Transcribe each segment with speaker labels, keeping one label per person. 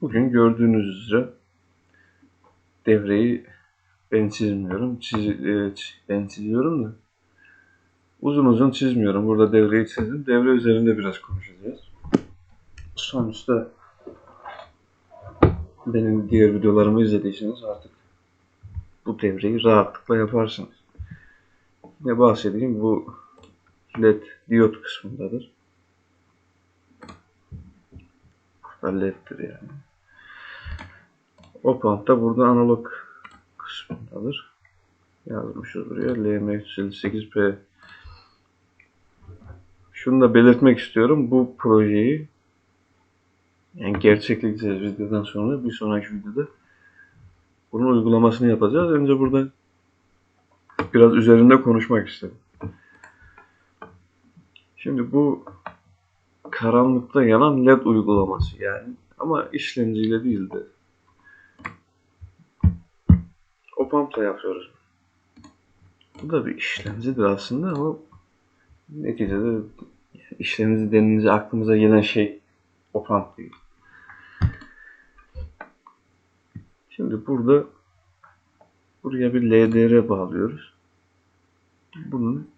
Speaker 1: Bugün gördüğünüz üzere devreyi ben çizmiyorum. Çiz, e, ben çiziyorum da uzun uzun çizmiyorum. Burada devreyi çizdim. Devre üzerinde biraz konuşacağız. Sonuçta benim diğer videolarımı izlediyseniz artık bu devreyi rahatlıkla yaparsınız. Ne bahsedeyim? Bu led diyot kısmındadır. Burada leddir yani. Op-amp da burada analog kısmındadır. Yazmışız buraya. LM358P Şunu da belirtmek istiyorum. Bu projeyi yani gerçekleştireceğiz videodan sonra. Bir sonraki videoda bunun uygulamasını yapacağız. Önce burada biraz üzerinde konuşmak istedim. Şimdi bu karanlıkta yanan led uygulaması yani. Ama işlemciyle değil Opamp'la yapıyoruz. Bu da bir işlemcidir aslında ama neticede işlemci denince aklımıza gelen şey Opamp değil. Şimdi burada buraya bir LDR bağlıyoruz. Bunun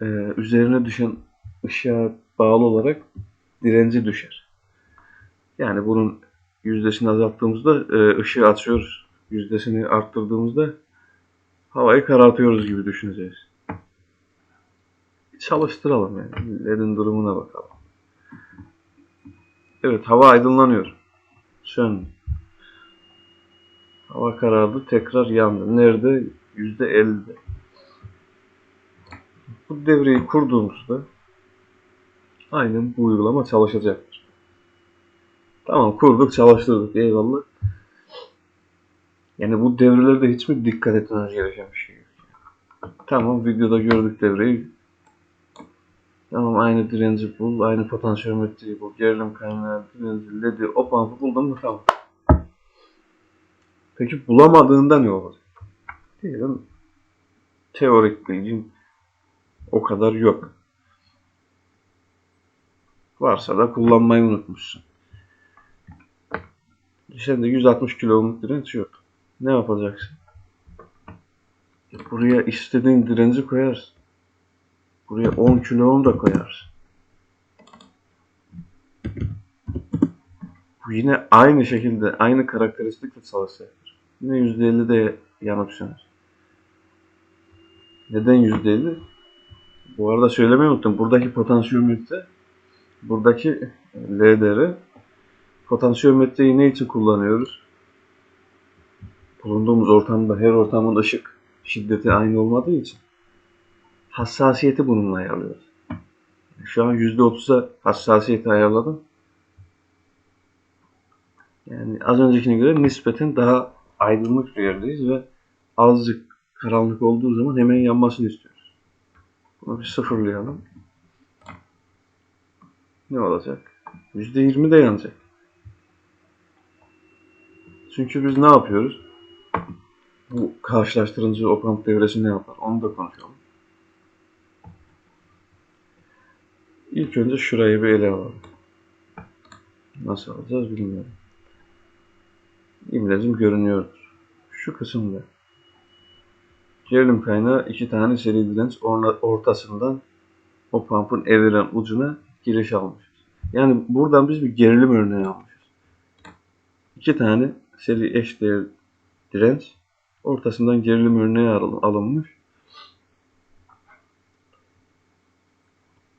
Speaker 1: e, üzerine düşen ışığa bağlı olarak direnci düşer. Yani bunun yüzdesini azalttığımızda e, ışığı açıyoruz. Yüzdesini arttırdığımızda havayı karartıyoruz gibi düşüneceğiz. Çalıştıralım yani. LED'in durumuna bakalım. Evet hava aydınlanıyor. Sön. Hava karardı tekrar yandı. Nerede? Yüzde 50'de. Bu devreyi kurduğumuzda aynen bu uygulama çalışacaktır. Tamam kurduk çalıştırdık eyvallah. Yani bu devrelerde hiç mi dikkat etmeniz gereken bir şey yok? Tamam videoda gördük devreyi. Tamam aynı direnci bul, aynı potansiyometreyi bul, gerilim kaynağı, direnci, ledi, op ampı buldun mu tamam. Peki bulamadığında ne olacak? Diyelim teorik bilgin o kadar yok. Varsa da kullanmayı unutmuşsun. Sende 160 kilo ohmluk direnç yok. Ne yapacaksın? Buraya istediğin direnci koyarsın. Buraya 10 kilo da koyarsın. Bu yine aynı şekilde, aynı karakteristikle çalışacaktır. Yine %50 de yanıp söner. Neden %50? Bu arada söylemeyi unuttum. Buradaki potansiyometre, buradaki LDR, potansiyometreyi ne için kullanıyoruz? Bulunduğumuz ortamda her ortamın ışık şiddeti aynı olmadığı için hassasiyeti bununla ayarlıyoruz. Şu an %30'a hassasiyeti ayarladım. Yani az öncekine göre nispeten daha aydınlık bir yerdeyiz ve azıcık karanlık olduğu zaman hemen yanmasını istiyoruz. Bunu bir sıfırlayalım. Ne olacak? %20 de yanacak. Çünkü biz ne yapıyoruz? Bu karşılaştırıcı operant devresi ne yapar? Onu da konuşalım. İlk önce şurayı bir ele alalım. Nasıl alacağız bilmiyorum. İmlecim görünüyordur. Şu kısımda. Gerilim kaynağı iki tane seri direnç ortasından o pump'ın eviren ucuna giriş almışız. Yani buradan biz bir gerilim örneği almışız. İki tane seri eşdeğer direnç ortasından gerilim örneği al- alınmış.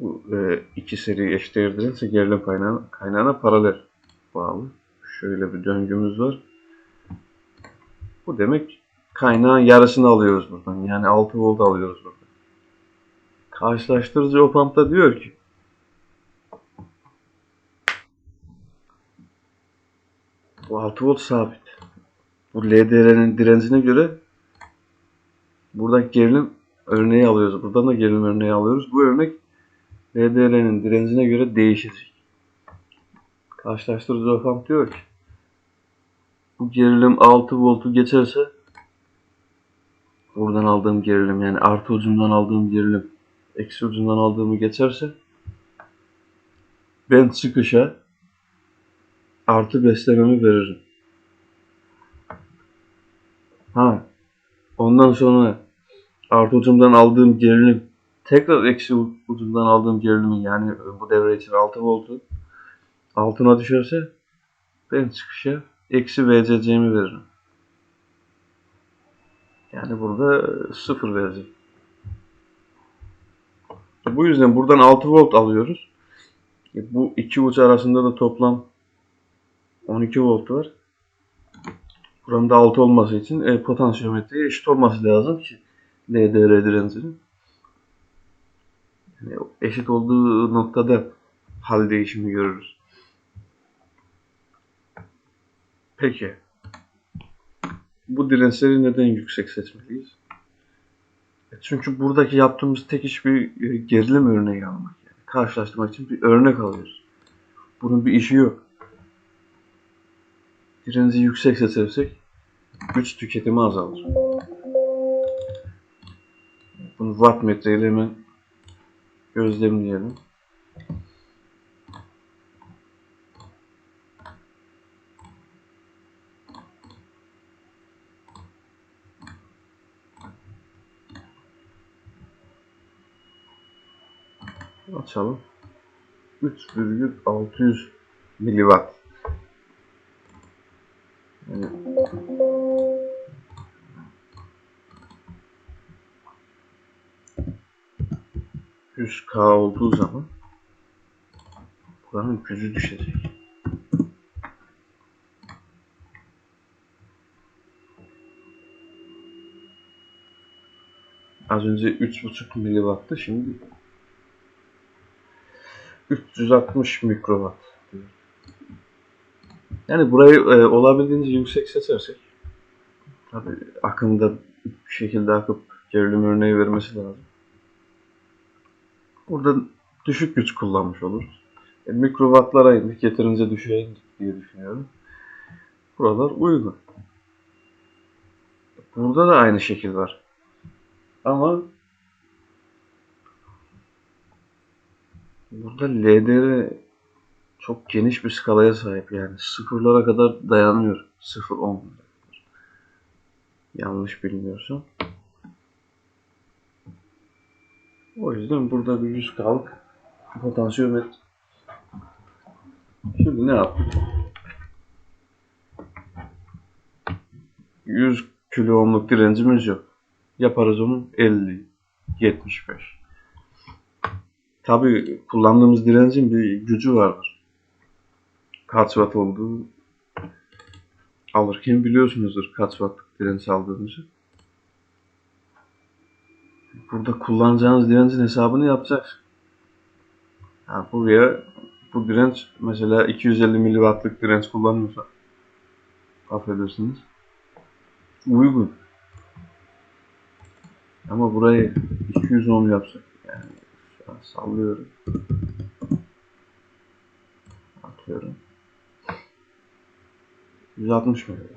Speaker 1: Bu e, iki seri eşdeğer direnç gerilim kaynağına, kaynağına paralel bağlı. Şöyle bir döngümüz var. Bu demek kaynağın yarısını alıyoruz buradan. Yani 6 volt alıyoruz buradan. Karşılaştırıcı opampta diyor ki bu 6 volt sabit. Bu LDR'nin direncine göre buradaki gerilim örneği alıyoruz. Buradan da gerilim örneği alıyoruz. Bu örnek LDR'nin direncine göre değişecek. Karşılaştırıcı opamp diyor ki bu gerilim 6 voltu geçerse buradan aldığım gerilim yani artı ucundan aldığım gerilim eksi ucundan aldığımı geçerse ben çıkışa artı beslememi veririm. Ondan sonra artı ucumdan aldığım gerilim tekrar eksi u- ucundan aldığım gerilimin yani bu devre için 6 voltu altına düşerse ben çıkışa eksi VCC'mi veririm. Yani burada e, sıfır vereceğim. Bu yüzden buradan 6 volt alıyoruz. E, Bu iki uç arasında da toplam 12 volt var. Buranın da 6 olması için e, potansiyometreye eşit olması lazım ki LDR direncinin. Yani eşit olduğu noktada hal değişimi görürüz. Peki. Bu dirençleri neden yüksek seçmeliyiz? E, Çünkü buradaki yaptığımız tek iş bir e, gerilim örneği almak. Yani karşılaştırmak için bir örnek alıyoruz. Bunun bir işi yok. Direnci yüksek seçersek güç tüketimi azalır. Bunu wattmetre ile hemen gözlemleyelim. Açalım. 3,600 miliwatt. 100K olduğu zaman buranın gücü düşecek. Az önce 3.5 miliwattı şimdi 360 mikrowatt. Yani burayı e, olabildiğince yüksek seçersek tabi akımda bir şekilde akıp gerilim örneği vermesi lazım. Burada düşük güç kullanmış oluruz. E, mikrowattlara indik, yeterince düşüğe indik diye düşünüyorum. Buralar uygun. Burada da aynı şekil var. Ama burada LDR çok geniş bir skalaya sahip yani sıfırlara kadar dayanıyor. 0-10 Yanlış bilmiyorsam. O yüzden burada bir 100 kalk potansiyometre. Şimdi ne yaptık? 100 kilo ohmluk direncimiz yok. Yaparız onu 50, 75. Tabi kullandığımız direncin bir gücü vardır. Kaç watt olduğu alırken biliyorsunuzdur kaç wattlık direnç aldığınızı. Burada kullanacağınız direncin hesabını yapacaksın. Ha, buraya bu direnç mesela 250 miliwattlık direnç kullanıyorsa affedersiniz uygun. Ama burayı 200 ohm yapsak yani sallıyorum. Atıyorum. 160 miliwatt.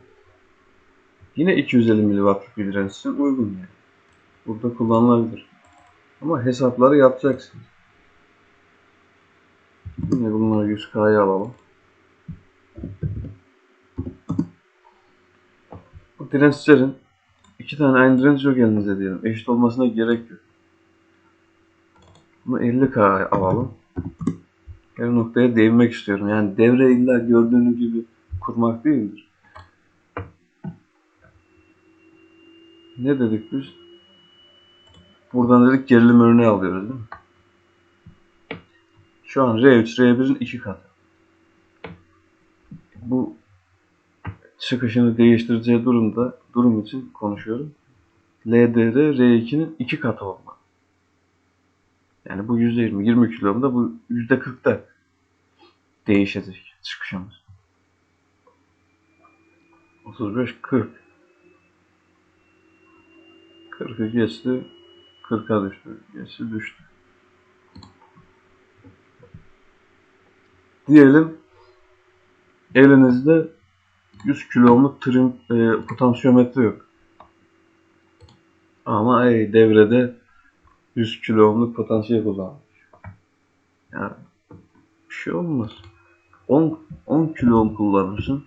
Speaker 1: Yine 250 miliwattlık bir direnç için uygun yani. Burada kullanılabilir. Ama hesapları yapacaksınız. Yine bunları 100K'ya alalım. Bu dirençlerin iki tane aynı direnç yok elinizde diyelim. Eşit olmasına gerek yok. Bunu 50K alalım. Her noktaya değinmek istiyorum. Yani devre illa gördüğünüz gibi kurmak değildir. Ne dedik biz? Buradan dedik gerilim örneği alıyoruz değil mi? Şu an R3, R1'in iki katı. Bu çıkışını değiştireceği durumda, durum için konuşuyorum. LDR R2'nin iki katı olmalı. Yani bu %20, 20 kilomda bu %40'da değişecek çıkışımız. 35, 40. 40'ı geçti. 40'a düştü. Geçti düştü. Diyelim elinizde 100 kilo ohmluk trim e, potansiyometre yok. Ama ey, devrede 100 kilo ohmluk potansiyel kullanmış. Yani bir şey olmaz. 10 10 kilo ohm kullanırsın.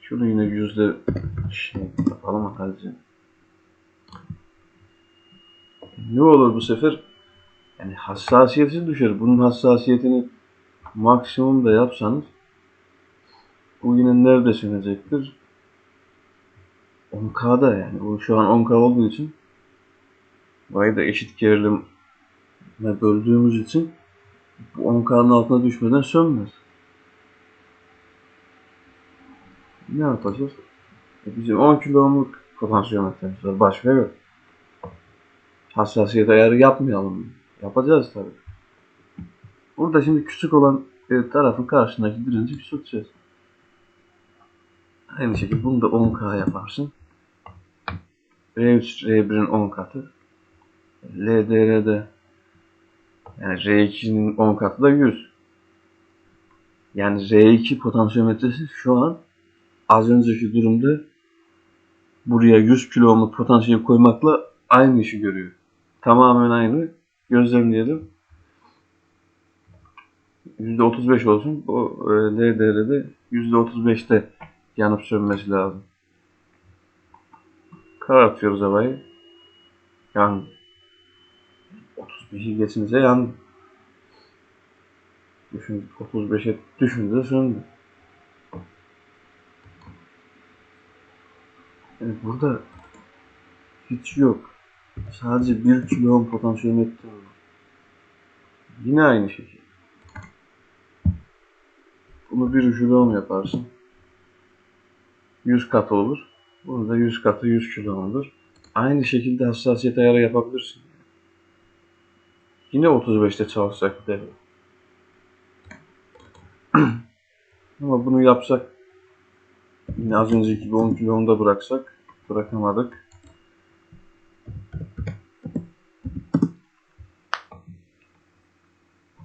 Speaker 1: Şunu yine yüzde şey yapalım hadi. Ne olur bu sefer? Yani hassasiyeti düşer. Bunun hassasiyetini maksimum da yapsanız bu yine nerede sönecektir? 10K'da yani. Bu şu an 10K olduğu için burayı da eşit gerilimle böldüğümüz için bu 10K'nın altına düşmeden sönmez. Ne yapacağız? E bizim 10 kilo ohmluk potansiyometremiz var. Başka yok. Hassasiyet ayarı yapmayalım. Yapacağız tabii. Burada şimdi küçük olan tarafın karşısındaki direnci küçülteceğiz. Aynı şekilde bunu da 10K yaparsın. R3, R1'in 10 katı. LDR'de yani R2'nin 10 katı da 100. Yani R2 potansiyometresi şu an az önceki durumda buraya 100 kilo ohmluk potansiyel koymakla aynı işi görüyor. Tamamen aynı. Gözlemleyelim. %35 olsun. Bu e, LDR'de %35'te yanıp sönmesi lazım. Karartıyoruz havayı. Yan 35'i geçince yandı. Düşün, 35'e düşünce söndü. Yani burada hiç yok. Sadece 1 kilo ohm potansiyometre var. Yine aynı şekilde. Bunu 1 kilo ohm yaparsın. 100 katı olur. Bunu da 100 katı 100 kilo ohm'dur. Aynı şekilde hassasiyet ayarı yapabilirsin. Yine 35'te çalışacak devre. Ama bunu yapsak yine az önceki gibi 10 kilo ohm'da bıraksak bırakamadık.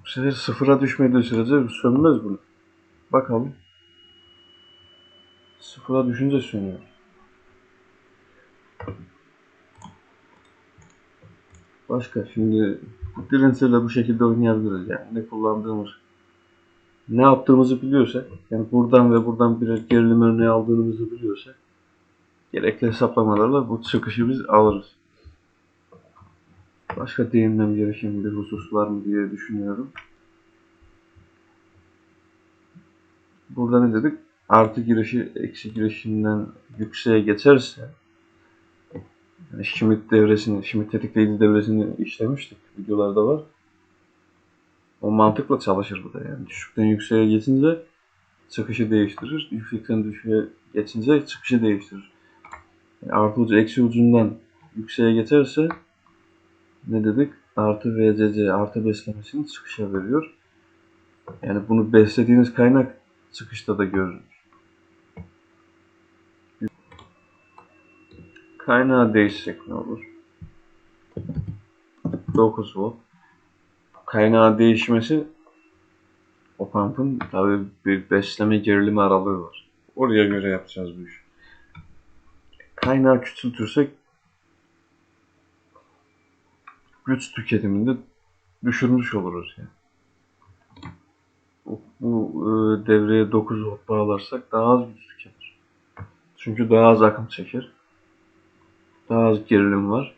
Speaker 1: Bu sefer sıfıra düşmediği sürece sönmez bunu. Bakalım. Sıfıra düşünce sönüyor. Başka şimdi dirençlerle bu şekilde oynayabiliriz yani ne kullandığımız ne yaptığımızı biliyorsak yani buradan ve buradan bir gerilim örneği aldığımızı biliyorsak gerekli hesaplamalarla bu çıkışı biz alırız. Başka değinmem gereken bir husus var mı diye düşünüyorum. Burada ne dedik? Artı girişi eksi girişinden yükseğe geçerse yani Schmidt devresini, Schmidt tetikleyici devresini işlemiştik. Videolarda var. O mantıkla çalışır bu da yani. Düşükten yükseğe geçince çıkışı değiştirir. Yüksekten düşüğe geçince çıkışı değiştirir. Yani artı ucu eksi ucundan yükseğe geçerse ne dedik? Artı VCC artı beslemesini çıkışa veriyor. Yani bunu beslediğiniz kaynak çıkışta da görünür. Kaynağı değişecek ne olur? 9 volt. Kaynağı değişmesi o pump'ın tabi bir besleme gerilimi aralığı var. Oraya göre yapacağız bu işi. Kaynağı küçültürsek güç tüketiminde düşürmüş oluruz yani. Bu, e, devreye 9 volt bağlarsak daha az güç tüketir. Çünkü daha az akım çeker. Daha az gerilim var.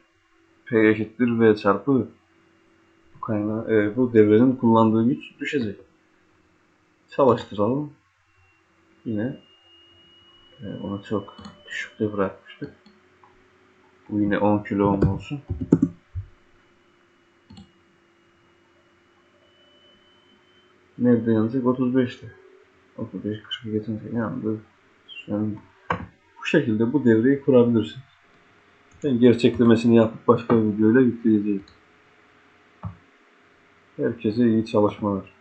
Speaker 1: P eşittir V çarpı bu kaynağı, e, bu devrenin kullandığı güç düşecek. Çalıştıralım. Yine e, onu çok düşükte bırakmıştık. Bu yine 10 kilo olsun. Nerede yanacak? 35'te. 35 40 geçince yandı. Söndü. Bu şekilde bu devreyi kurabilirsin. Ben gerçeklemesini yapıp başka bir videoyla yükleyeceğim. Herkese iyi çalışmalar.